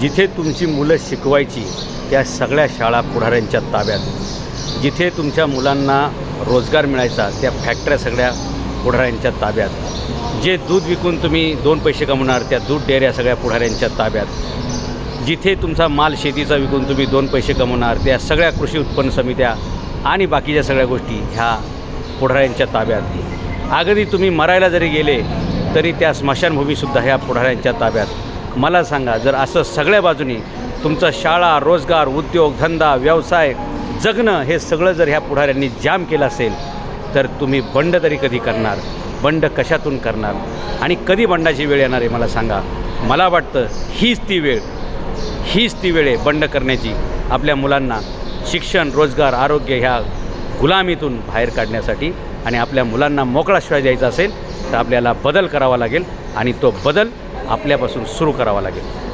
जिथे तुमची मुलं शिकवायची त्या सगळ्या शाळा पुढाऱ्यांच्या ताब्यात. जिथे तुमच्या मुलांना रोजगार मिळायचा त्या फॅक्टऱ्या सगळ्या पुढाऱ्यांच्या ताब्यात. जे दूध विकून तुम्ही दोन पैसे कमवणार त्या दूध डेअऱ्या सगळ्या पुढाऱ्यांच्या ताब्यात. जिथे तुमचा माल शेतीचा विकून तुम्ही दोन पैसे कमवणार त्या सगळ्या कृषी उत्पन्न समित्या आणि बाकीच्या सगळ्या गोष्टी ह्या पुढाऱ्यांच्या ताब्यात. अगदी तुम्ही मरायला जरी गेले तरी त्या स्मशानभूमीसुद्धा ह्या पुढाऱ्यांच्या ताब्यात. मला सांगा जर असं सगळ्या बाजूनी तुमचा शाळा रोजगार उद्योग धंदा व्यवसाय जगणं हे सगळं जर ह्या पुढाऱ्यांनी जाम केलं असेल तर तुम्ही बंड तरी कधी करणार? बंड कशातून करणार? आणि कधी बंडाची वेळ येणार आहे मला सांगा? मला वाटतं हीच ती वेळ हीच ती वेळ आहे बंड करण्याची. आपल्या मुलांना शिक्षण रोजगार आरोग्य ह्या गुलामीतून बाहेर काढण्यासाठी आणि आपल्या मुलांना मोकळा शिवाय द्यायचा असेल तर आपल्याला बदल करावा लागेल आणि तो बदल आपल्यापासून सुरू करावा लागेल.